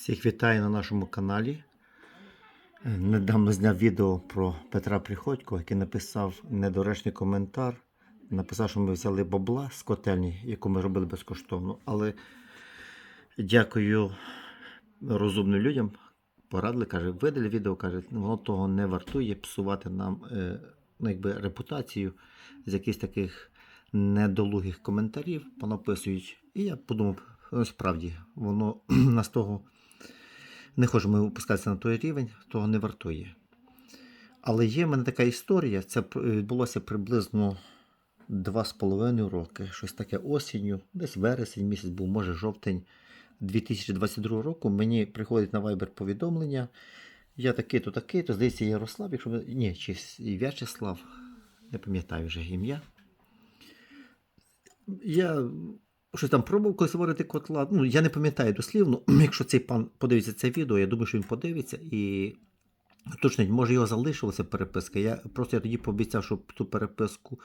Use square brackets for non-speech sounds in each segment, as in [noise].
Всіх вітаю на нашому каналі. Е, Недавно зняв відео про Петра Приходько, який написав недоречний коментар. Написав, що ми взяли бабла з котельні, яку ми робили безкоштовно. Але дякую розумним людям. Порадили, каже, видали відео, каже, воно того не вартує псувати нам е, ну, якби, репутацію з якихось таких недолугих коментарів, понаписують. І я подумав, ну, справді, воно [clears throat] нас того не хочемо опускатися на той рівень, того не вартує. Але є в мене така історія, це відбулося приблизно 2,5 роки, щось таке осінню, десь вересень місяць був, може жовтень 2022 року. Мені приходить на Viber повідомлення. Я такий-то, такий-то, здається, Ярослав, якщо ні, чи В'ячеслав, не пам'ятаю вже ім'я. Я щось там пробував колись варити котла. Ну, я не пам'ятаю дослівно. [clears throat] Якщо цей пан подивиться це відео, я думаю, що він подивиться і уточнить, може його залишилася переписка. Я просто я тоді пообіцяв, що ту переписку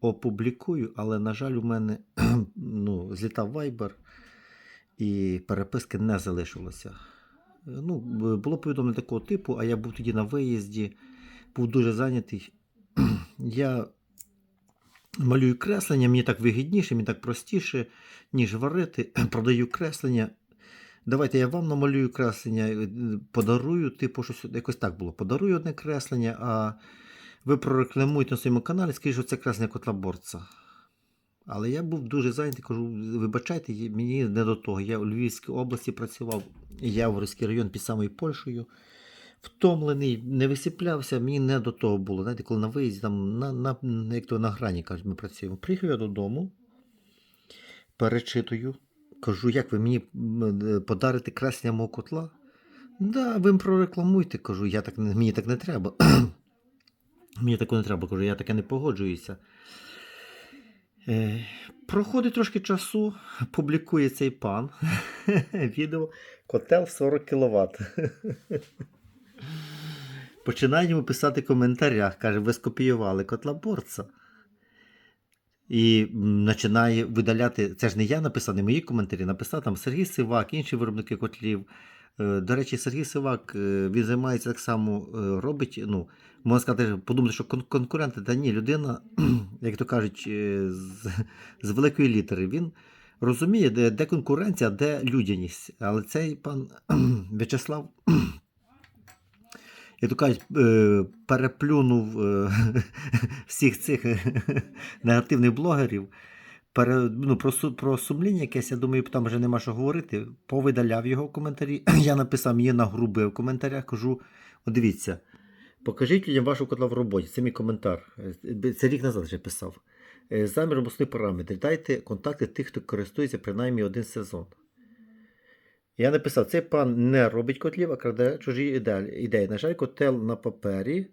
опублікую, але, на жаль, у мене [clears throat] ну, злітав Viber і переписки не залишилося. Ну, було повідомлення такого типу, а я був тоді на виїзді, був дуже зайнятий. [clears throat] Я малюю креслення, мені так вигідніше, мені так простіше, ніж варити. [clears throat] Продаю креслення. Давайте я вам намалюю креслення, е, подарую, типу, щось якось так було. Подарую одне креслення, а ви прорекламуєте на своєму каналі, скажіть, що це креслення котлоборця. Але я був дуже зайнятий, кажу, вибачайте, мені не до того. Я у Львівській області працював, Яворівський район під самою Польщею. Втомлений, не висиплявся, мені не до того було. Знаєте, коли на виїзді, там, на, на, як то на грані кажуть, ми працюємо. Приїхав я додому, перечитую, кажу, як ви мені е, подарите креслення мого котла? Да, ви прорекламуйте, кажу, я так, мені так не треба. [clears throat] мені такого не треба, кажу, я таке не погоджуюся. Е, проходить трошки часу, публікує цей пан [laughs] відео котел 40 кВт. [laughs] Починає йому писати в коментарях, каже, ви скопіювали котла борца. І починає видаляти. Це ж не я написав, не мої коментарі, написав там Сергій Сивак, інші виробники котлів. Е, До речі, Сергій Сивак е, він займається так само, е, робить. Ну, можна сказати, подумати, що кон- конкуренти, та ні, людина, [clears throat] як то кажуть, з, з великої літери. Він розуміє, де, де конкуренція, де людяність. Але цей пан [clears throat] В'ячеслав як то кажуть, е, переплюнув е, [laughs] всіх цих е, негативних блогерів. Пере, ну, про, про сумління якесь, я думаю, там вже нема що говорити. Повидаляв його в коментарі. [clears throat] Я написав мені нагрубив в коментарях, кажу: дивіться, покажіть людям вашу котла в роботі. Це мій коментар. Це рік назад вже писав. Замір обласний параметр. Дайте контакти тих, хто користується принаймні один сезон. Я написав, цей пан не робить котлів, а краде чужі ідеї. На жаль, котел на папері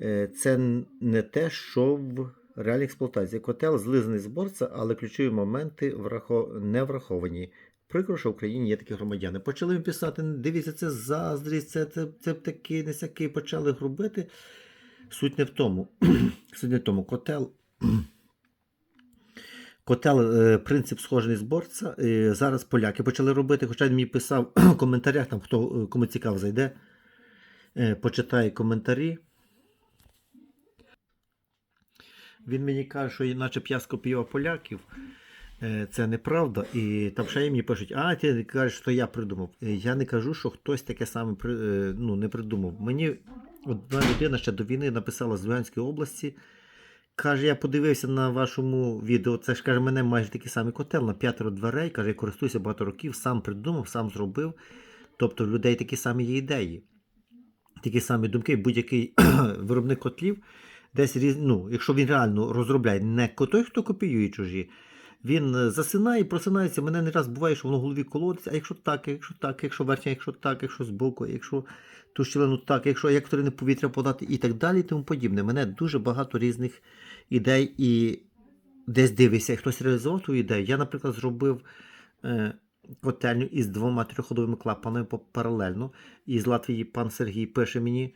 е, це не те, що в реальній експлуатації. Котел злизаний з борця, але ключові моменти не враховані. Прикро, що в Україні є такі громадяни. Почали їм писати, дивіться, це заздрість, це, це, це такі, не сякі, почали грубити. Суть не в тому. [clears throat] Суть не в тому. Котел Котел, е, принцип схожий з борця. Зараз поляки почали робити, хоча він мені писав [clears throat] в коментарях, там хто е, кому цікаво зайде, е, почитає коментарі. Він мені каже, що наче я скопіював поляків. Це неправда. І там ще мені пишуть, а ти кажеш, що я придумав. Я не кажу, що хтось таке саме ну, не придумав. Мені одна людина ще до війни написала з Луганської області. Каже, я подивився на вашому відео. Це ж каже, мене майже такий самий котел на п'ятеро дверей. Каже, я користуюся багато років, сам придумав, сам зробив. Тобто в людей такі самі є ідеї, такі самі думки. Будь-який [clears throat] виробник котлів, десь ну, якщо він реально розробляє не той, хто копіює чужі, він е, засинає, просинається. Мене не раз буває, що воно в голові колодиться, а якщо так, якщо так, якщо верхня, якщо так, якщо збоку, якщо ту щілину так, якщо як повітря подати і так далі, і тому подібне. Мене дуже багато різних ідей і десь дивишся, як хтось реалізував ту ідею. Я, наприклад, зробив е, котельню із двома трьохходовими клапанами паралельно. І з Латвії пан Сергій пише мені.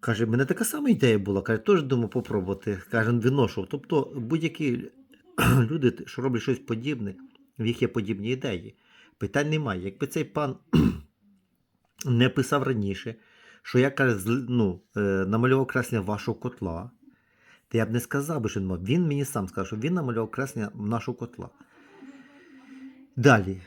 Каже, в мене така сама ідея була. Каже, теж думав попробувати. Каже, виношував. Тобто будь-які [clears throat] люди, що роблять щось подібне, в їх є подібні ідеї. Питань немає. Якби цей пан [clears throat] не писав раніше, що я каже, ну, е, намалював креслення вашого котла, я б не сказав би, що він мав. Він мені сам сказав, що він намалював креслення нашого котла. Далі.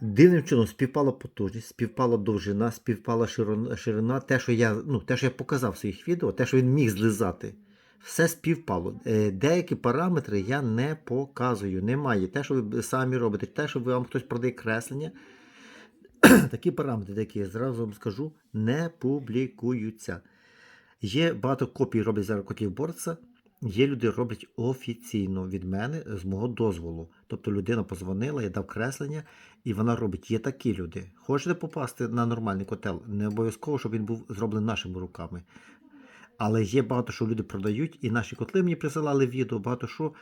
Дивним чином співпала потужність, співпала довжина, співпала ширина, ширина те, що я, ну, те, що я показав в своїх відео, те, що він міг злизати. Все співпало. Е, Деякі параметри я не показую. Немає. Те, що ви самі робите, те, що вам хтось продає креслення, [clears throat] такі параметри, які я зразу вам скажу, не публікуються. Є багато копій роблять зараз котлів борца. Є люди, роблять офіційно від мене з мого дозволу. Тобто людина позвонила, я дав креслення, і вона робить. Є такі люди. Хочете попасти на нормальний котел? Не обов'язково, щоб він був зроблений нашими руками. Але є багато, що люди продають, і наші котли мені присилали відео, багато що.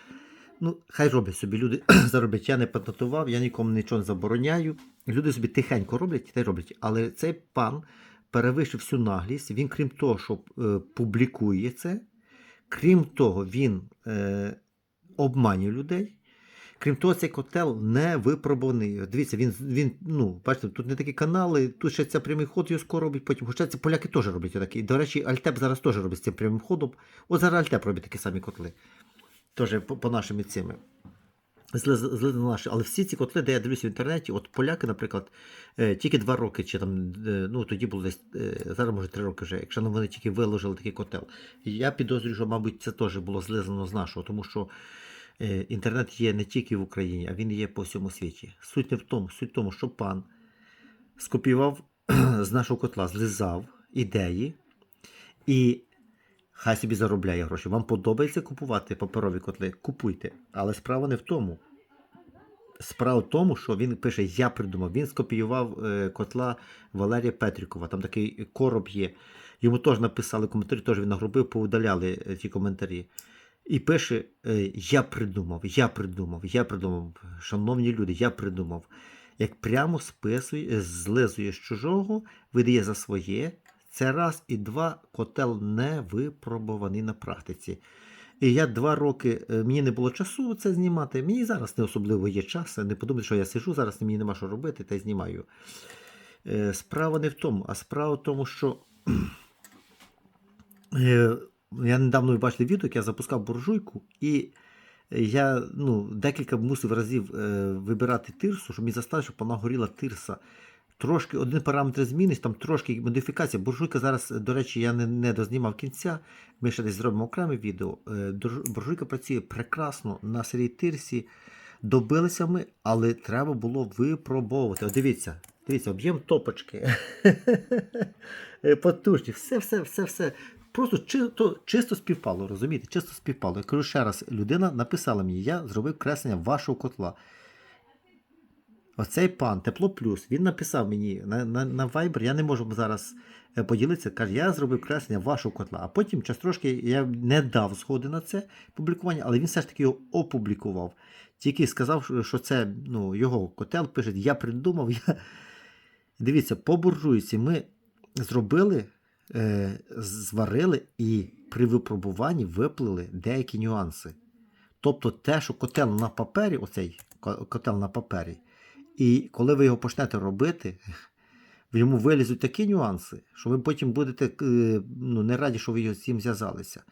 Ну, хай роблять собі люди [clears throat] зароблять. Я не патентував, я нікому нічого не забороняю. Люди собі тихенько роблять та й роблять. Але цей пан перевищив всю наглість. Він, крім того, що е, публікує це, крім того, він е, обманює людей. Крім того, цей котел не випробуваний. Дивіться, він, він ну, бачите, тут не такі канали, тут ще це прямий ход його скоро робить, потім. Хоча це поляки теж роблять такий. До речі, Альтеп зараз теж робить з цим прямим ходом. От зараз Альтеп робить такі самі котли. Теж по, по нашим цими. Зли, зли, наші. Але всі ці котли, де я дивлюся в інтернеті, от поляки, наприклад, е, тільки два роки, чи там, е, ну тоді було десь, е, зараз може три роки вже, якщо вони тільки виложили такий котел. Я підозрюю, що, мабуть, це теж було злизано з нашого, тому що інтернет є не тільки в Україні, а він є по всьому світі. Суть не в тому, суть в тому, що пан скопіював [clears throat] з нашого котла, злизав ідеї і хай собі заробляє гроші. Вам подобається купувати паперові котли? Купуйте. Але справа не в тому. Справа в тому, що він пише: Я придумав. Він скопіював е, котла Валерія Петрікова. Там такий короб є. Йому теж написали коментарі, теж він нагрубив, повидаляли е, ті коментарі. І пише: е, Я придумав, я придумав, я придумав. Шановні люди, я придумав. Як прямо списує, злизує з чужого, видає за своє. Це раз і два котел не випробований на практиці. І я два роки, е, мені не було часу це знімати. Мені зараз не особливо є час. Не подумайте, що я сижу, зараз мені нема що робити та й знімаю. Е, Справа не в тому, а справа в тому, що [clears throat] е, я недавно ви бачили відео, як я запускав буржуйку, і я ну, декілька мусив разів вибирати тирсу, щоб мені заставити, щоб вона горіла тирса. Трошки один параметр змінить, там трошки модифікація. Буржуйка зараз, до речі, я не, не дознімав кінця. Ми ще десь зробимо окреме відео. Е, Буржуйка працює прекрасно на серії тирсі. Добилися ми, але треба було випробовувати. От дивіться, дивіться, об'єм топочки. [laughs] Е, Потужні, все, все, все, все. Просто чисто, чисто співпало, розумієте? Чисто співпало. Я кажу ще раз, людина написала мені, я зробив креслення вашого котла. Оцей пан Тепло Плюс, він написав мені на, на, на Viber, я не можу зараз е, поділитися. Каже, я зробив креслення вашого котла. А потім час трошки я не дав згоди на це публікування, але він все ж таки його опублікував. Тільки сказав, що- це ну, його котел пише, я придумав. Я... Дивіться, по буржуйці ми зробили, е, зварили і при випробуванні виплили деякі нюанси. Тобто те, що котел на папері, оцей котел на папері, і коли ви його почнете робити, [laughs] в ньому вилізуть такі нюанси, що ви потім будете е, ну, не раді, що ви його з цим зв'язалися.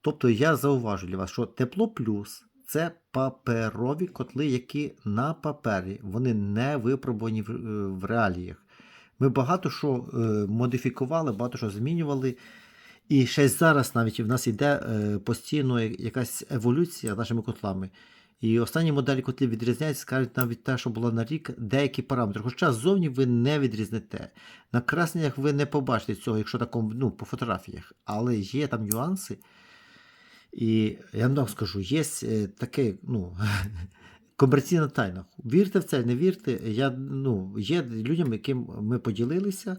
Тобто я зауважу для вас, що тепло плюс це паперові котли, які на папері, вони не випробувані в, е, реаліях. Ми багато що е, модифікували, багато що змінювали. І ще зараз навіть в нас йде постійно якась еволюція нашими котлами. І останні моделі котлів відрізняються, скажуть навіть те, що було на рік, деякі параметри. Хоча ззовні ви не відрізнете. На красеннях ви не побачите цього, якщо такому, ну, по фотографіях. Але є там нюанси. І я вам так скажу, є е, таке, ну, [laughs] комерційна тайна. Вірте в це, не вірте. Я, ну, є людям, яким ми поділилися,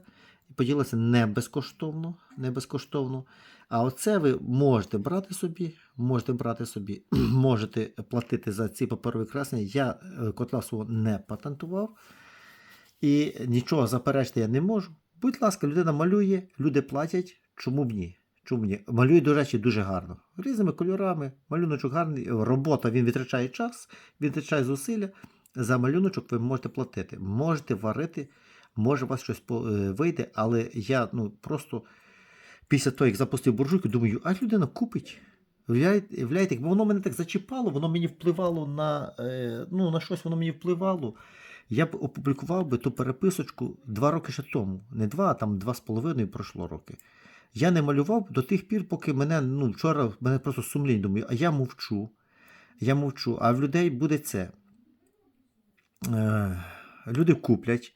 і поділилися не безкоштовно, не безкоштовно. А оце ви можете брати собі, можете брати собі, [clears throat] можете платити за ці паперові креслення. Я е, котла свого не патентував. І нічого заперечити я не можу. Будь ласка, людина малює, люди платять, чому б ні? Чому б ні? Малює, до речі, дуже гарно. Різними кольорами, малюночок гарний, робота він витрачає час, він витрачає зусилля. За малюночок ви можете платити. Можете варити, може у вас щось е, вийде, але я ну, просто після того, як запустив буржуйку, думаю, а людина купить. Вляєте, вляєте, якби воно мене так зачіпало, воно мені впливало на, е, ну, на щось воно мені впливало. Я б опублікував би ту переписочку два роки ще тому. Не два, а там два з половиною пройшло роки. Я не малював до тих пір, поки мене, ну, вчора мене просто сумлінь думаю, а я мовчу. Я мовчу, а в людей буде це. Е, люди куплять.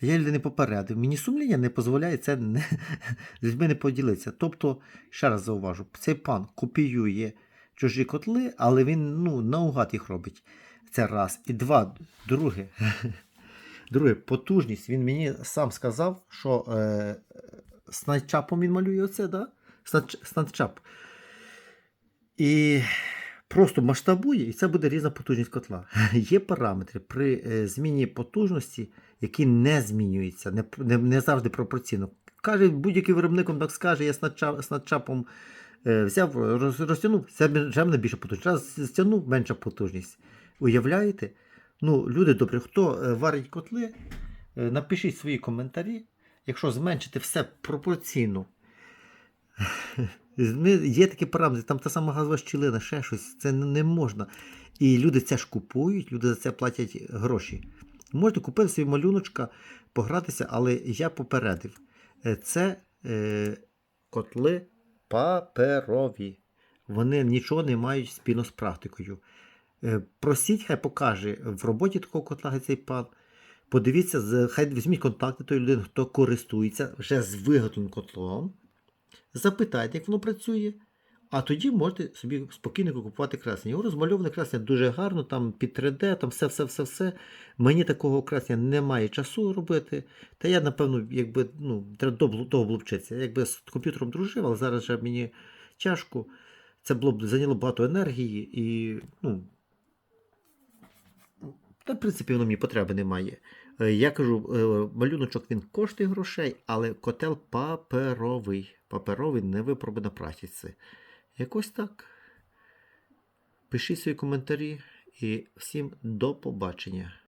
Я людей не попередив. Мені сумління не дозволяє це не, [laughs] з людьми не поділитися. Тобто, ще раз зауважу, цей пан копіює чужі котли, але він ну, наугад їх робить. Це раз. І два. Друге. [laughs] Друге, потужність. Він мені сам сказав, що е, снайчапом він малює оце, да? Снайчап. І просто масштабує, і це буде різна потужність котла. [laughs] Є параметри при е, зміні потужності, які не змінюються, не, не, не завжди пропорційно. Каже, будь-який виробник вам так скаже, я снадчап, снадчапом е, взяв, роз, розтягнув, це мене більша потужність. Раз стягнув, менша потужність. Уявляєте? Ну, люди добрі, хто е, варить котли, е, напишіть свої коментарі. Якщо зменшити все пропорційно, Є такі параметри, там та сама газова щілина, ще щось, це не можна. І люди це ж купують, люди за це платять гроші. Можете купити собі малюночка, погратися, але я попередив. Е, Це е, котли паперові. Вони нічого не мають спільно з практикою. Е, просіть, хай покаже в роботі такого котла цей пан. Подивіться, хай візьміть контакти тої людини, хто користується вже з виготовленим котлом запитайте, як воно працює, а тоді можете собі спокійно купувати креслення. Його розмальоване креслення дуже гарно, там під 3D, там все, все, все, все. Мені такого креслення немає часу робити. Та я, напевно, якби ну, треба довго вчитися. Якби з комп'ютером дружив, але зараз вже мені тяжко. Це було б зайняло багато енергії і, ну. Та, в принципі, воно мені потреби немає. Е, Я кажу, е, малюночок він коштує грошей, але котел паперовий. Паперовий не випробує на практиці. Якось так. Пишіть свої коментарі і всім до побачення.